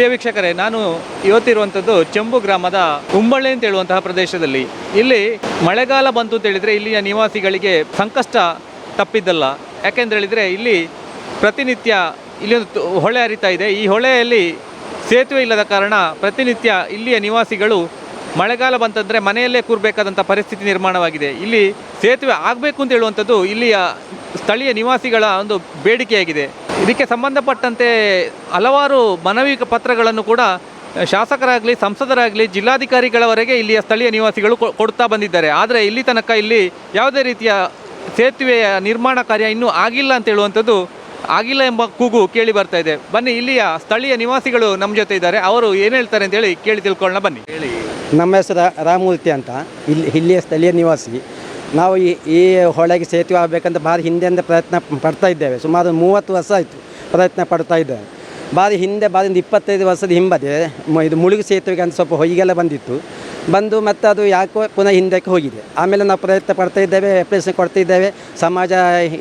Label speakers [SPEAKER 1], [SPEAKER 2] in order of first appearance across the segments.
[SPEAKER 1] ಪ್ರಿಯ ವೀಕ್ಷಕರೇ, ನಾನು ಇವತ್ತಿರುವಂಥದ್ದು ಚೆಂಬು ಗ್ರಾಮದ ಉಂಬಳ್ಳಿ ಅಂತ ಹೇಳುವಂತಹ ಪ್ರದೇಶದಲ್ಲಿ. ಇಲ್ಲಿ ಮಳೆಗಾಲ ಬಂತು ಅಂತ ಹೇಳಿದರೆ ಇಲ್ಲಿಯ ನಿವಾಸಿಗಳಿಗೆ ಸಂಕಷ್ಟ ತಪ್ಪಿದ್ದಲ್ಲ. ಯಾಕೆಂದ್ರೆ ಹೇಳಿದರೆ ಇಲ್ಲಿ ಪ್ರತಿನಿತ್ಯ ಇಲ್ಲಿ ಒಂದು ಹೊಳೆ ಹರಿತಾ ಇದೆ. ಈ ಹೊಳೆಯಲ್ಲಿ ಸೇತುವೆ ಇಲ್ಲದ ಕಾರಣ ಪ್ರತಿನಿತ್ಯ ಇಲ್ಲಿಯ ನಿವಾಸಿಗಳು ಮಳೆಗಾಲ ಬಂತಂದರೆ ಮನೆಯಲ್ಲೇ ಕೂರಬೇಕಾದಂಥ ಪರಿಸ್ಥಿತಿ ನಿರ್ಮಾಣವಾಗಿದೆ. ಇಲ್ಲಿ ಸೇತುವೆ ಆಗಬೇಕು ಅಂತ ಹೇಳುವಂಥದ್ದು ಇಲ್ಲಿಯ ಸ್ಥಳೀಯ ನಿವಾಸಿಗಳ ಒಂದು ಬೇಡಿಕೆಯಾಗಿದೆ. ಇದಕ್ಕೆ ಸಂಬಂಧಪಟ್ಟಂತೆ ಹಲವಾರು ಮನವಿ ಪತ್ರಗಳನ್ನು ಕೂಡ ಶಾಸಕರಾಗಲಿ, ಸಂಸದರಾಗಲಿ, ಜಿಲ್ಲಾಧಿಕಾರಿಗಳವರೆಗೆ ಇಲ್ಲಿಯ ಸ್ಥಳೀಯ ನಿವಾಸಿಗಳು ಕೊಡ್ತಾ ಬಂದಿದ್ದಾರೆ. ಆದರೆ ಇಲ್ಲಿ ತನಕ ಇಲ್ಲಿ ಯಾವುದೇ ರೀತಿಯ ಸೇತುವೆಯ ನಿರ್ಮಾಣ ಕಾರ್ಯ ಇನ್ನೂ ಆಗಿಲ್ಲ ಅಂತ ಹೇಳುವಂಥದ್ದು ಆಗಿಲ್ಲ ಎಂಬ ಕೂಗು ಕೇಳಿ ಬರ್ತಾ ಇದೆ. ಬನ್ನಿ, ಇಲ್ಲಿಯ ಸ್ಥಳೀಯ ನಿವಾಸಿಗಳು ನಮ್ಮ ಜೊತೆ ಇದ್ದಾರೆ. ಅವರು ಏನು ಹೇಳ್ತಾರೆ ಅಂತ ಹೇಳಿ ಕೇಳಿ ತಿಳ್ಕೊಳ್ಳೋಣ ಬನ್ನಿ. ಹೇಳಿ
[SPEAKER 2] ನಮ್ಮ ಹೆಸರು ರಾಮಮೂರ್ತಿ ಅಂತ. ಇಲ್ಲಿ, ಇಲ್ಲಿಯ ಸ್ಥಳೀಯ ನಿವಾಸಿ. ನಾವು ಈ ಈ ಹೊಳೆಗೆ ಸೇತುವೆ ಆಗಬೇಕಂತ ಭಾರಿ ಹಿಂದೆಯಿಂದ ಪ್ರಯತ್ನ ಪಡ್ತಾ ಇದ್ದೇವೆ. ಸುಮಾರು ಮೂವತ್ತು ವರ್ಷ ಆಯಿತು ಪ್ರಯತ್ನ ಪಡ್ತಾ ಇದ್ದೇವೆ. ಭಾರಿ ಹಿಂದೆ ಬಾರಿಂದ ಇಪ್ಪತ್ತೈದು ವರ್ಷದ ಹಿಂಬದೆ ಇದು ಮುಳುಗು ಸೇತುವೆಗೆ ಅಂತ ಸ್ವಲ್ಪ ಹೊಯ್ಗೆಲ್ಲ ಬಂದಿತ್ತು. ಬಂದು ಮತ್ತು ಅದು ಯಾಕೋ ಪುನಃ ಹಿಂದಕ್ಕೆ ಹೋಗಿದೆ. ಆಮೇಲೆ ನಾವು ಪ್ರಯತ್ನ ಪಡ್ತಾ ಇದ್ದೇವೆ ಅಪ್ಲಿಕೇಶನ್ ಕೊಡ್ತಿದ್ದೇವೆ ಸಮಾಜ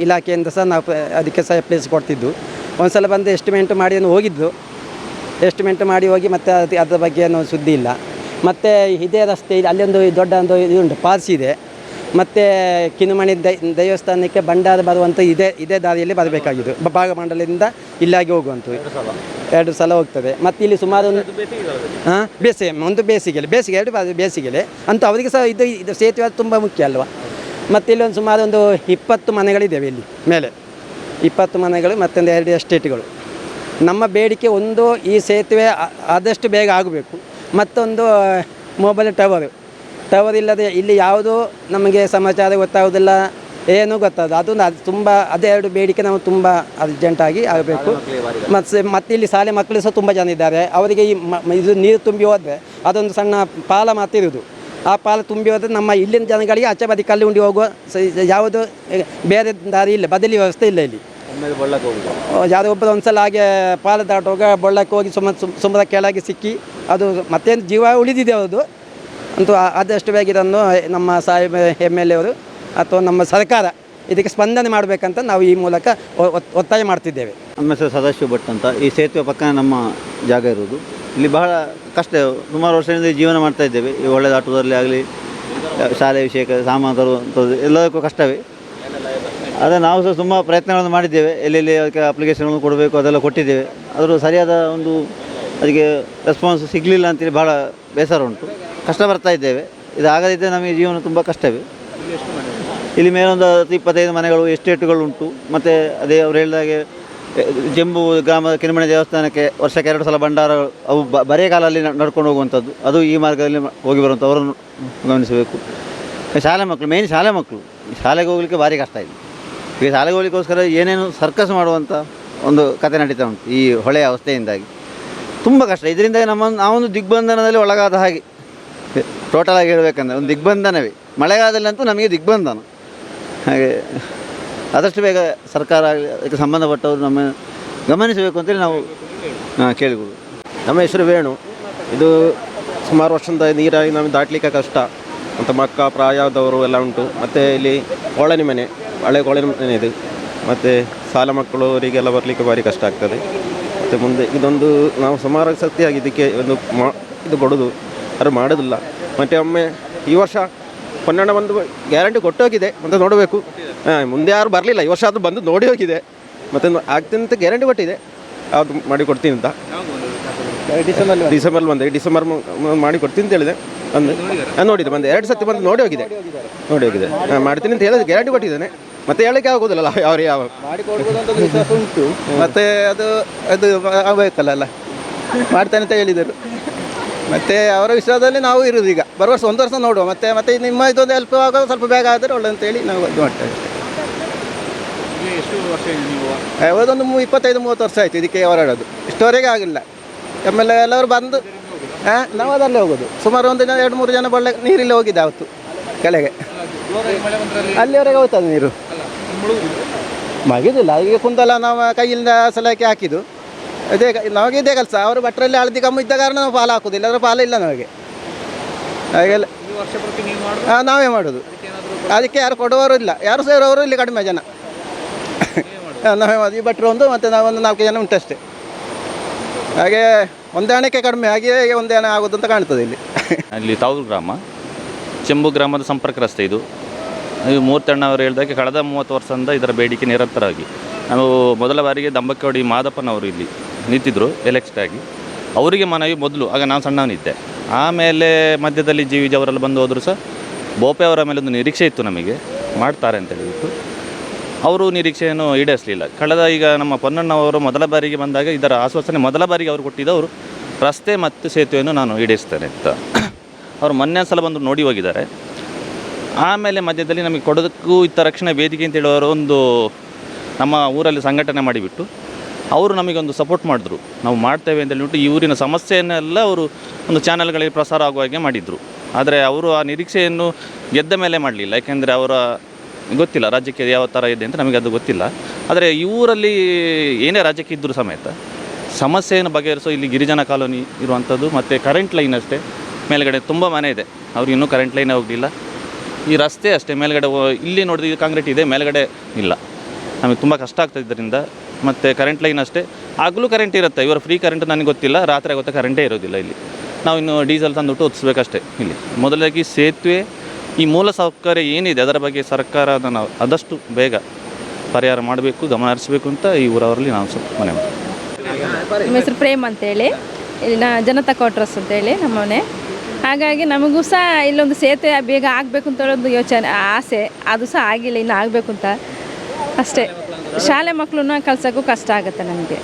[SPEAKER 2] ಇಲಾಖೆಯಿಂದ ಸಹ ನಾವು ಅದಕ್ಕೆ ಸಹ ಅಪ್ಲಿಕೇಶನ್ ಕೊಡ್ತಿದ್ದು. ಒಂದು ಸಲ ಬಂದು ಎಸ್ಟಿಮೇಟ್ ಮಾಡಿ ಏನು ಹೋಗಿದ್ದು. ಎಸ್ಟಿಮೆಂಟ್ ಮಾಡಿ ಹೋಗಿ ಮತ್ತೆ ಅದು, ಅದರ ಬಗ್ಗೆ ಏನು ಸುದ್ದಿ ಇಲ್ಲ. ಮತ್ತು ಇದೇ ರಸ್ತೆ, ಅಲ್ಲಿ ಒಂದು ದೊಡ್ಡ ಒಂದು ಇದು ಉಂಟು ಪಾಲ್ಸ್ ಇದೆ. ಮತ್ತು ಕಿನುಮಣಿ ದೈ ದೇವಸ್ಥಾನಕ್ಕೆ ಭಂಡಾರ ಬರುವಂಥ ಇದೇ ಇದೇ ದಾರಿಯಲ್ಲಿ ಬರಬೇಕಾಗಿದ್ದು. ಬ- ಭಾಗಮಂಡಲದಿಂದ ಇಲ್ಲಾಗಿ ಹೋಗುವಂಥವು ಎರಡು ಸಲ. ಹೋಗ್ತದೆ. ಮತ್ತು ಇಲ್ಲಿ ಸುಮಾರು ಒಂದು ಹಾಂ ಬೇಸಿಗೆ ಒಂದು ಬೇಸಿಗೆಲೆ ಬೇಸಿಗೆ ಎರಡು ಬೇಸಿಗೆಲೆ. ಅಂತ ಅವರಿಗೆ ಸಹ ಇದು ಇದು ಸೇತುವೆ ತುಂಬ ಮುಖ್ಯ ಅಲ್ವಾ? ಮತ್ತು ಇಲ್ಲಿ ಒಂದು ಸುಮಾರು ಒಂದು ಇಪ್ಪತ್ತು ಮನೆಗಳಿದ್ದಾವೆ ಇಲ್ಲಿ ಮೇಲೆ. ಇಪ್ಪತ್ತು ಮನೆಗಳು ಮತ್ತೊಂದು ಎರಡು ಎಸ್ಟೇಟ್ಗಳು. ನಮ್ಮ ಬೇಡಿಕೆ ಒಂದು ಈ ಸೇತುವೆ ಆದಷ್ಟು ಬೇಗ ಆಗಬೇಕು. ಮತ್ತೊಂದು ಮೊಬೈಲ್ ಟವರ್ ಟವರ್ ಇಲ್ಲದೆ ಇಲ್ಲಿ ಯಾವುದೂ ನಮಗೆ ಸಮಾಚಾರ ಗೊತ್ತಾಗೋದಿಲ್ಲ. ಏನೂ ಗೊತ್ತಾಗೋದು ಅದು ಅದು ತುಂಬ ಅದೆರಡು ಬೇಡಿಕೆ ನಾವು ತುಂಬ ಅರ್ಜೆಂಟಾಗಿ ಆಗಬೇಕು. ಮತ್ತು ಮತ್ತೆ ಇಲ್ಲಿ ಶಾಲೆ ಮಕ್ಕಳು ಸಹ ತುಂಬ ಜನ ಇದ್ದಾರೆ. ಅವರಿಗೆ ಈ ಮ- ಇದು ನೀರು ತುಂಬಿ ಹೋದರೆ ಅದೊಂದು ಸಣ್ಣ ಪಾಲ ಮಾತಿರುವುದು ಆ ಪಾಲ ತುಂಬಿ ಹೋದರೆ ನಮ್ಮ ಇಲ್ಲಿನ ಜನಗಳಿಗೆ ಆಚೆ ಬದಿ ಕಲ್ಲು ಉಂಡಿ ಹೋಗುವ ಸ- ಯಾವುದು ಬೇರೆ ದಾರಿ ಇಲ್ಲ. ಬದಲಿ ವ್ಯವಸ್ಥೆ ಇಲ್ಲ ಇಲ್ಲಿ. ಯಾರೋ ಒಬ್ಬರು ಒಂದ್ಸಲ ಹಾಗೆ ಪಾಲ ದಾಟುವಾಗ ಬೊಳ್ಳಕ್ಕೆ ಹೋಗಿ ಸುಮ್ಮ ಸುಮ್ಮ ಕೆಳಗೆ ಸಿಕ್ಕಿ ಅದು ಮತ್ತೇನು ಜೀವ ಉಳಿದಿದೆ ಅದು ಅಂತೂ ಆದಷ್ಟು ಬೇಗ ಇದನ್ನು ನಮ್ಮ ಸಾಹೇಬ ಎಂ ಎಲ್ ಎ ಅವರು ಅಥವಾ ನಮ್ಮ ಸರ್ಕಾರ ಇದಕ್ಕೆ ಸ್ಪಂದನೆ ಮಾಡಬೇಕಂತ ನಾವು ಈ ಮೂಲಕ ಒತ್ತಾಯ ಮಾಡ್ತಿದ್ದೇವೆ.
[SPEAKER 3] ನಮ್ಮ ಹೆಸರು ಸದಾಶಿವ ಭಟ್ ಅಂತ. ಈ ಸೇತುವೆ ಪಕ್ಕ ನಮ್ಮ ಜಾಗ ಇರೋದು. ಇಲ್ಲಿ ಬಹಳ ಕಷ್ಟ, ಸುಮಾರು ವರ್ಷದಿಂದ ಜೀವನ ಮಾಡ್ತಾ ಇದ್ದೇವೆ. ಈ ಒಳ್ಳೆಯ ದಾಟುವುದರಲ್ಲಿ ಆಗಲಿ, ಶಾಲೆ ವಿಷಯಕ್ಕೆ ಸಾಮಾನು ತರುವಂಥದ್ದು ಎಲ್ಲದಕ್ಕೂ ಕಷ್ಟವೇ. ಆದರೆ ನಾವು ಸಹ ತುಂಬ ಪ್ರಯತ್ನಗಳನ್ನು ಮಾಡಿದ್ದೇವೆ. ಎಲ್ಲೆಲ್ಲಿ ಅದಕ್ಕೆ ಅಪ್ಲಿಕೇಶನ್ಗಳನ್ನು ಕೊಡಬೇಕು, ಅದೆಲ್ಲ ಕೊಟ್ಟಿದ್ದೇವೆ. ಆದರೂ ಸರಿಯಾದ ಒಂದು, ಅದಕ್ಕೆ ರೆಸ್ಪಾನ್ಸ್ ಸಿಗಲಿಲ್ಲ ಅಂತೇಳಿ ಭಾಳ ಬೇಸರ ಉಂಟು. ಕಷ್ಟ ಬರ್ತಾ ಇದ್ದೇವೆ. ಇದು ಆಗದಿದ್ದರೆ ನಮಗೆ ಜೀವನ ತುಂಬ ಕಷ್ಟವೇ ಇಲ್ಲಿ ಮೇಲೊಂದು ಹತ್ತು ಇಪ್ಪತ್ತೈದು ಮನೆಗಳು, ಎಸ್ಟೇಟುಗಳು ಉಂಟು. ಮತ್ತು ಅದೇ ಅವ್ರು ಹೇಳಿದಾಗೆ ಜಂಬು ಗ್ರಾಮದ ಕಿರಿಮಣಿ ದೇವಸ್ಥಾನಕ್ಕೆ ವರ್ಷಕ್ಕೆ ಎರಡು ಸಲ ಭಂಡಾರ, ಅವು ಬ ಬರೆಯ ಕಾಲಲ್ಲಿ ನ- ನಡ್ಕೊಂಡು ಹೋಗುವಂಥದ್ದು. ಅದು ಈ ಮಾರ್ಗದಲ್ಲಿ ಹೋಗಿ ಬರುವಂಥ, ಅವರನ್ನು ಗಮನಿಸಬೇಕು. ಶಾಲೆ ಮಕ್ಕಳು ಮೇನ್ ಶಾಲೆ ಮಕ್ಕಳು ಶಾಲೆಗೆ ಹೋಗಲಿಕ್ಕೆ ಭಾರಿ ಕಷ್ಟ ಇದೆ. ಈಗ ಶಾಲೆಗೆ ಹೋಗ್ಲಿಕ್ಕೋಸ್ಕರ ಏನೇನು ಸರ್ಕಸ್ ಮಾಡುವಂಥ ಒಂದು ಕತೆ ನಡೀತಾ ಉಂಟು ಈ ಹೊಳೆಯ ಅವಸ್ಥೆಯಿಂದಾಗಿ. ತುಂಬ ಕಷ್ಟ. ಇದರಿಂದ ನಮ್ಮ, ನಾವೊಂದು ದಿಗ್ಬಂಧನದಲ್ಲಿ ಒಳಗಾದ ಹಾಗೆ. ಟೋಟಲ್ ಆಗಿ ಹೇಳಬೇಕಂದ್ರೆ ಒಂದು ದಿಗ್ಬಂಧನವೇ. ಮಳೆಗಾಲದಲ್ಲಂತೂ ನಮಗೆ ದಿಗ್ಬಂಧನ. ಹಾಗೆ ಆದಷ್ಟು ಬೇಗ ಸರ್ಕಾರ ಅದಕ್ಕೆ ಸಂಬಂಧಪಟ್ಟವರು ನಮ್ಮ ಗಮನಿಸಬೇಕು ಅಂತೇಳಿ ನಾವು ಕೇಳಿಕೊಡು
[SPEAKER 4] ನಮ್ಮ ಹೆಸರು ವೇಣು. ಇದು ಸುಮಾರು ವರ್ಷದಿಂದ ನೀರಾಗಿ ನಮಗೆ ದಾಟಲಿಕ್ಕೆ ಕಷ್ಟ. ಮತ್ತು ಮಕ್ಕ, ಪ್ರಾಯದವರು ಎಲ್ಲ ಉಂಟು. ಮತ್ತು ಇಲ್ಲಿ ಕೊಳನಿ ಮನೆ, ಹಳೆ ಕೊಳನಿ ಮನೆ ಇದು. ಮತ್ತು ಸಾಲ ಮಕ್ಕಳು ಅವರಿಗೆಲ್ಲ ಬರಲಿಕ್ಕೆ ಭಾರಿ ಕಷ್ಟ ಆಗ್ತದೆ. ಮತ್ತು ಮುಂದೆ ಇದೊಂದು ನಾವು ಸುಮಾರು ಸತಿಯಾಗಿ ಇದಕ್ಕೆ ಒಂದು ಮಾ ಇದು ಕೊಡೋದು. ಯಾರು ಮಾಡೋದಿಲ್ಲ. ಮತ್ತು ಒಮ್ಮೆ ಈ ವರ್ಷ ಪನ್ನಣ್ಣ ಬಂದು ಗ್ಯಾರಂಟಿ ಕೊಟ್ಟೋಗಿದೆ ಅಂತ ನೋಡಬೇಕು. ಹಾಂ ಮುಂದೆ ಯಾರು ಬರಲಿಲ್ಲ. ಈ ವರ್ಷ ಅದು ಬಂದು ನೋಡಿ ಹೋಗಿದೆ. ಮತ್ತು ಆಗ್ತಿಂತ ಗ್ಯಾರಂಟಿ ಕೊಟ್ಟಿದೆ. ಅದು ಮಾಡಿ ಕೊಡ್ತೀನಿ ಅಂತ. ಡಿಸೆಂಬರ್ ಬಂದೆ ಡಿಸೆಂಬರ್ ಮ- ಮ- ಮಾಡಿ ಕೊಡ್ತೀನಿ ಅಂತ ಹೇಳಿದೆ. ಬಂದು ನಾನು ನೋಡಿದೆ. ಬಂದೆ ಎರಡು ಸತಿ ಬಂದು ನೋಡಿ ಹೋಗಿದೆ. ನೋಡಿ ಹೋಗಿದೆ. ಹಾಂ ಮಾಡ್ತೀನಿ ಅಂತ ಹೇಳಿದ್ರೆ ಗ್ಯಾರಂಟಿ ಕೊಟ್ಟಿದ್ದೇನೆ. ಮತ್ತೆ ಹೇಳಕ್ಕೆ ಆಗೋದಿಲ್ಲ ಅವ್ರು ಯಾವ
[SPEAKER 5] ಮತ್ತೆ ಅದು ಅದು ಆಗಬೇಕಲ್ಲ ಅಲ್ಲ? ಮಾಡ್ತಾನೆ ಅಂತ ಹೇಳಿದರು. ಮತ್ತೆ ಅವರ ವಿಶ್ವಾಸದಲ್ಲಿ ನಾವು ಇರೋದು ಈಗ. ಬರುವ ವರ್ಷ ಒಂದು ವರ್ಷ ನೋಡುವ. ಮತ್ತೆ ಮತ್ತೆ ನಿಮ್ಮ ಇದೊಂದು ಹೆಲ್ಪ್ ಆಗೋದು ಸ್ವಲ್ಪ ಬೇಗ ಆದರೆ ಒಳ್ಳೆ ಅಂತೇಳಿ ನಾವು ಇದು ಮಾಡ್ತೇವೆ. ಯಾವುದೊಂದು ಇಪ್ಪತ್ತೈದು ಮೂವತ್ತು ವರ್ಷ ಆಯಿತು ಇದಕ್ಕೆ ಹೊರಡೋದು. ಇಷ್ಟವರೆಗೆ ಆಗಿಲ್ಲ. ಎಂ ಎಲ್ ಎ ಎಲ್ಲವರು ಬಂದು ಹಾಂ ನಾವು ಅದಲ್ಲೇ ಹೋಗೋದು. ಸುಮಾರು ಒಂದು ಜನ ಎರಡು ಮೂರು ಜನ ಬಳ್ಳ ನೀರಿಲ್ಲ ಹೋಗಿದ್ದೆ ಅವತ್ತು ಕೆಳಗೆ. ಅಲ್ಲಿವರೆಗೆ ಹೋಗ್ತದೆ ನೀರು. ಮಗಿದಿಲ್ಲ ಈಗ ಕುಂದಲ ನಾವು ಕೈಯಿಂದ ಸಲಕ್ಕೆ ಹಾಕಿದ್ದು. ಇದೇ ನಮಗೆ ಇದೇ ಕೆಲಸ. ಅವರು ಭಟ್ರಲ್ಲಿ ಹಳದಿ ಕಮ್ಮಿ ಇದ್ದ ಕಾರಣ ನಾವು ಪಾಲು ಹಾಕೋದಿಲ್ಲ. ಅದರ ಪಾಲು ಇಲ್ಲ ನಮಗೆ. ಹಾಗೆಲ್ಲ. ಹಾಂ ನಾವೇ ಮಾಡೋದು. ಅದಕ್ಕೆ ಯಾರು ಕೊಡುವವರು ಇಲ್ಲ. ಯಾರು ಸೇರೋರು ಇಲ್ಲಿ ಕಡಿಮೆ ಜನ. ನಾವೇ ಮಾಡೋದು. ಈ ಭಟ್ರು ಒಂದು ಮತ್ತು ನಾವೊಂದು ನಾಲ್ಕು ಜನ ಉಂಟಷ್ಟೇ ಹಾಗೆ ಹೊಂದಾಣಿಕೆ ಕಡಿಮೆ ಹಾಗೆ ಹೊಂದಾಣೆ ಆಗೋದು ಅಂತ ಕಾಣ್ತದೆ ಇಲ್ಲಿ.
[SPEAKER 6] ಅಲ್ಲಿ ತಾವೂರು ಗ್ರಾಮ. ಚೆಂಬು ಗ್ರಾಮದ ಸಂಪರ್ಕ ರಸ್ತೆ ಇದು. ಇದು ಮೂರ್ತಣ್ಣವರು ಹೇಳಿದಾಗೆ ಕಳೆದ ಮೂವತ್ತು ವರ್ಷದಿಂದ ಇದರ ಬೇಡಿಕೆ ನಿರಂತರವಾಗಿ. ನಾವು ಮೊದಲ ಬಾರಿಗೆ ದಂಬಕ್ಕೋಡಿ ಮಾದಪ್ಪನವರು ಇಲ್ಲಿ ನಿಂತಿದ್ದರು ಎಲೆಕ್ಟ್ ಆಗಿ. ಅವರಿಗೆ ಮನವಿ ಮೊದಲು, ಆಗ ನಾನು ಸಣ್ಣವನಿದ್ದೆ. ಆಮೇಲೆ ಮಧ್ಯದಲ್ಲಿ ಜಿ ವಿ ಅವರೆಲ್ಲ ಬಂದು ಹೋದರೂ ಸಹ, ಬೋಪೆ ಅವರ ಮೇಲೆ ಒಂದು ನಿರೀಕ್ಷೆ ಇತ್ತು ನಮಗೆ, ಮಾಡ್ತಾರೆ ಅಂತ ಹೇಳಿಬಿಟ್ಟು. ಅವರು ನಿರೀಕ್ಷೆಯನ್ನು ಈಡೇರಿಸಲಿಲ್ಲ. ಕಳೆದ ಈಗ ನಮ್ಮ ಪೊನ್ನಣ್ಣವರು ಮೊದಲ ಬಾರಿಗೆ ಬಂದಾಗ ಇದರ ಆಶ್ವಾಸನೆ ಮೊದಲ ಬಾರಿಗೆ ಅವರು ಕೊಟ್ಟಿದ್ದವರು ರಸ್ತೆ ಮತ್ತು ಸೇತುವೆಯನ್ನು ನಾನು ಈಡೇರಿಸ್ತೇನೆ ಅಂತ. ಅವರು ಮೊನ್ನೆ ಸಲ ಬಂದು ನೋಡಿ ಹೋಗಿದ್ದಾರೆ. ಆಮೇಲೆ ಮಧ್ಯದಲ್ಲಿ ನಮಗೆ ಕೊಡೋದಕ್ಕೂ ಇತ್ತ ರಕ್ಷಣಾ ವೇದಿಕೆ ಅಂತ ಹೇಳುವವರು ಒಂದು ನಮ್ಮ ಊರಲ್ಲಿ ಸಂಘಟನೆ ಮಾಡಿಬಿಟ್ಟು ಅವರು ನಮಗೊಂದು ಸಪೋರ್ಟ್ ಮಾಡಿದ್ರು. ನಾವು ಮಾಡ್ತೇವೆ ಅಂತ ಹೇಳ್ಬಿಟ್ಟು ಈ ಊರಿನ ಸಮಸ್ಯೆಯನ್ನೆಲ್ಲ ಅವರು ಒಂದು ಚಾನಲ್ಗಳಿಗೆ ಪ್ರಸಾರ ಆಗುವ ಹಾಗೆ ಮಾಡಿದರು. ಆದರೆ ಅವರು ಆ ನಿರೀಕ್ಷೆಯನ್ನು ಗೆದ್ದ ಮೇಲೆ ಮಾಡಲಿಲ್ಲ. ಯಾಕೆಂದರೆ ಅವರ ಗೊತ್ತಿಲ್ಲ ರಾಜ್ಯಕ್ಕೆ ಯಾವ ಥರ ಇದೆ ಅಂತ ನಮಗೆ ಅದು ಗೊತ್ತಿಲ್ಲ. ಆದರೆ ಈ ಊರಲ್ಲಿ ಏನೇ ರಾಜ್ಯಕ್ಕೆ ಇದ್ದರೂ ಸಮೇತ ಸಮಸ್ಯೆಯನ್ನು ಬಗೆಹರಿಸೋ ಇಲ್ಲಿ ಗಿರಿಜನ ಕಾಲೋನಿ ಇರುವಂಥದ್ದು ಮತ್ತು ಕರೆಂಟ್ ಲೈನ್ ಅಷ್ಟೇ. ಮೇಲ್ಗಡೆ ತುಂಬ ಮನೆ ಇದೆ. ಅವ್ರಿಗೆ ಇನ್ನೂ ಕರೆಂಟ್ ಲೈನೇ ಹೋಗಲಿಲ್ಲ. ಈ ರಸ್ತೆ ಅಷ್ಟೇ. ಮೇಲ್ಗಡೆ ಇಲ್ಲಿ ನೋಡಿದ್ರೆ ಕಾಂಕ್ರೀಟ್ ಇದೆ, ಮೇಲ್ಗಡೆ ಇಲ್ಲ. ನಮಗೆ ತುಂಬ ಕಷ್ಟ ಆಗ್ತದೆ ಇದರಿಂದ, ಮತ್ತು ಕರೆಂಟ್ ಲೈನ್ ಅಷ್ಟೇ. ಆಗಲೂ ಕರೆಂಟ್ ಇರುತ್ತೆ, ಇವರು ಫ್ರೀ ಕರೆಂಟ್ ನನಗೆ ಗೊತ್ತಿಲ್ಲ, ರಾತ್ರಿ ಆಗುತ್ತೆ ಕರೆಂಟೇ ಇರೋದಿಲ್ಲ ಇಲ್ಲಿ. ನಾವು ಇನ್ನು ಡೀಸೆಲ್ ತಂದುಬಿಟ್ಟು ಒತ್ತಿಸ್ಬೇಕಷ್ಟೇ ಇಲ್ಲಿ. ಮೊದಲಾಗಿ ಸೇತುವೆ, ಈ ಮೂಲ ಸೌಕರ್ಯ ಏನಿದೆ, ಅದರ ಬಗ್ಗೆ ಸರ್ಕಾರ ಅದನ್ನು ಆದಷ್ಟು ಬೇಗ ಪರಿಹಾರ ಮಾಡಬೇಕು, ಗಮನ ಹರಿಸಬೇಕು ಅಂತ ಈ ಊರವರಲ್ಲಿ ನಾವು ಸ್ವಲ್ಪ ಮನೆ
[SPEAKER 7] ನಮ್ಮ ಹೆಸರು ಪ್ರೇಮ್ ಅಂತೇಳಿ ಇಲ್ಲಿನ ಜನತಾ ಕ್ವಾರ್ಟರ್ಸ್ ಅಂತೇಳಿ ನಮ್ಮ ಮನೆ. ಹಾಗಾಗಿ ನಮಗೂ ಸಹ ಇಲ್ಲೊಂದು ಸೇತುವೆ ಬೇಗ ಆಗಬೇಕು ಅಂತ ಹೇಳೋದು ಯೋಚನೆ, ಆಸೆ. ಅದು ಸಹ ಆಗಿಲ್ಲ, ಇನ್ನು ಆಗಬೇಕು ಅಂತ. ಅಷ್ಟೇ. ಶಾಲೆ ಮಕ್ಕಳನ್ನ ಕಲ್ಸೋಕ್ಕೂ ಕಷ್ಟ ಆಗುತ್ತೆ ನಮಗೆ.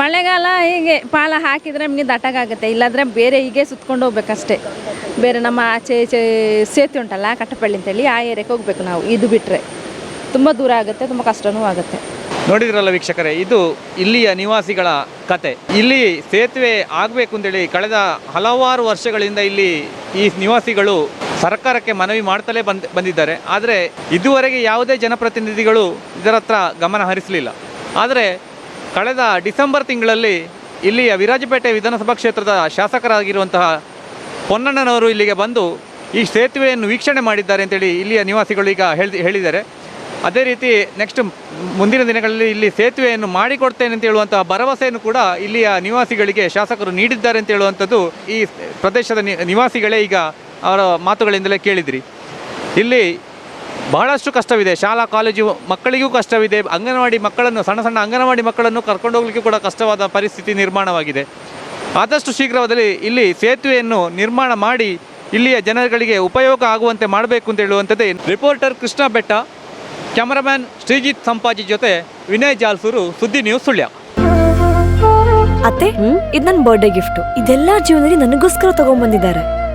[SPEAKER 7] ಮಳೆಗಾಲ ಹೀಗೆ ಪಾಲ ಹಾಕಿದರೆ ನಮಗೆ ದಟ್ಟಾಗುತ್ತೆ ಇಲ್ಲಾಂದರೆ ಬೇರೆ ಹೀಗೆ ಸುತ್ಕೊಂಡು ಹೋಗ್ಬೇಕಷ್ಟೇ. ಬೇರೆ ನಮ್ಮ ಆಚೆ ಈಚೆ ಸೇತುವೆ ಉಂಟಲ್ಲ, ಕಟ್ಟಪಳ್ಳಿ ಅಂತೇಳಿ ಆ ಏರಿಯಾಕ್ಕೆ ಹೋಗ್ಬೇಕು ನಾವು. ಇದು ಬಿಟ್ಟರೆ ತುಂಬ ದೂರ ಆಗುತ್ತೆ, ತುಂಬ ಕಷ್ಟವೂ ಆಗುತ್ತೆ.
[SPEAKER 1] ನೋಡಿದ್ರಲ್ಲ ವೀಕ್ಷಕರೇ, ಇದು ಇಲ್ಲಿಯ ನಿವಾಸಿಗಳ ಕತೆ. ಇಲ್ಲಿ ಸೇತುವೆ ಆಗಬೇಕು ಅಂತೇಳಿ ಕಳೆದ ಹಲವಾರು ವರ್ಷಗಳಿಂದ ಇಲ್ಲಿ ಈ ನಿವಾಸಿಗಳು ಸರ್ಕಾರಕ್ಕೆ ಮನವಿ ಮಾಡ್ತಲೇ ಬಂದ್ ಬಂದಿದ್ದಾರೆ. ಆದರೆ ಇದುವರೆಗೆ ಯಾವುದೇ ಜನಪ್ರತಿನಿಧಿಗಳು ಇದರ ಹತ್ರ ಗಮನ ಹರಿಸಲಿಲ್ಲ. ಆದರೆ ಕಳೆದ ಡಿಸೆಂಬರ್ ತಿಂಗಳಲ್ಲಿ ಇಲ್ಲಿಯ ವಿರಾಜಪೇಟೆ ವಿಧಾನಸಭಾ ಕ್ಷೇತ್ರದ ಶಾಸಕರಾಗಿರುವಂತಹ ಪೊನ್ನಣ್ಣನವರು ಇಲ್ಲಿಗೆ ಬಂದು ಈ ಸೇತುವೆಯನ್ನು ವೀಕ್ಷಣೆ ಮಾಡಿದ್ದಾರೆ ಅಂತೇಳಿ ಇಲ್ಲಿಯ ನಿವಾಸಿಗಳು ಈಗ ಹೇಳಿ ಹೇಳಿದ್ದಾರೆ. ಅದೇ ರೀತಿ ನೆಕ್ಸ್ಟ್ ಮುಂದಿನ ದಿನಗಳಲ್ಲಿ ಇಲ್ಲಿ ಸೇತುವೆಯನ್ನು ಮಾಡಿಕೊಡ್ತೇನೆ ಅಂತ ಹೇಳುವಂತಹ ಭರವಸೆಯನ್ನು ಕೂಡ ಇಲ್ಲಿಯ ನಿವಾಸಿಗಳಿಗೆ ಶಾಸಕರು ನೀಡಿದ್ದಾರೆ ಅಂತ ಹೇಳುವಂಥದ್ದು ಈ ಪ್ರದೇಶದ ನಿವಾಸಿಗಳೇ ಈಗ ಅವರ ಮಾತುಗಳಿಂದಲೇ ಕೇಳಿದ್ರಿ. ಇಲ್ಲಿ ಬಹಳಷ್ಟು ಕಷ್ಟವಿದೆ. ಶಾಲಾ ಕಾಲೇಜು ಮಕ್ಕಳಿಗೂ ಕಷ್ಟವಿದೆ. ಅಂಗನವಾಡಿ ಮಕ್ಕಳನ್ನು ಸಣ್ಣ ಸಣ್ಣ ಅಂಗನವಾಡಿ ಮಕ್ಕಳನ್ನು ಕರ್ಕೊಂಡು ಹೋಗ್ಲಿಕ್ಕೆ ಕೂಡ ಕಷ್ಟವಾದ ಪರಿಸ್ಥಿತಿ ನಿರ್ಮಾಣವಾಗಿದೆ. ಆದಷ್ಟು ಶೀಘ್ರದಲ್ಲಿ ಇಲ್ಲಿ ಸೇತುವೆಯನ್ನು ನಿರ್ಮಾಣ ಮಾಡಿ ಇಲ್ಲಿಯ ಜನಗಳಿಗೆ ಉಪಯೋಗ ಆಗುವಂತೆ ಮಾಡಬೇಕು ಅಂತ ಹೇಳುವಂಥದ್ದೇ ರಿಪೋರ್ಟರ್ ಕೃಷ್ಣ ಬೆಟ್ಟ ಕ್ಯಾಮರಾಮ್ಯಾನ್ ಶ್ರೀಜಿತ್ ಸಂಪಾಜಿ ಜೊತೆ ವಿನಯ್ ಜಾಲ್ಸೂರು ಸುದ್ದಿ ನ್ಯೂಸ್ ಸುಳ್ಯ.
[SPEAKER 8] ಅತ್ತೆ ಇದು ನನ್ನ ಬರ್ಡೇ ಗಿಫ್ಟ್ ಇದೆಲ್ಲ ಜೀವನದಲ್ಲಿ ನನಗೋಸ್ಕರ ತಗೊಂಡ್ಬಂದಿದ್ದಾರೆ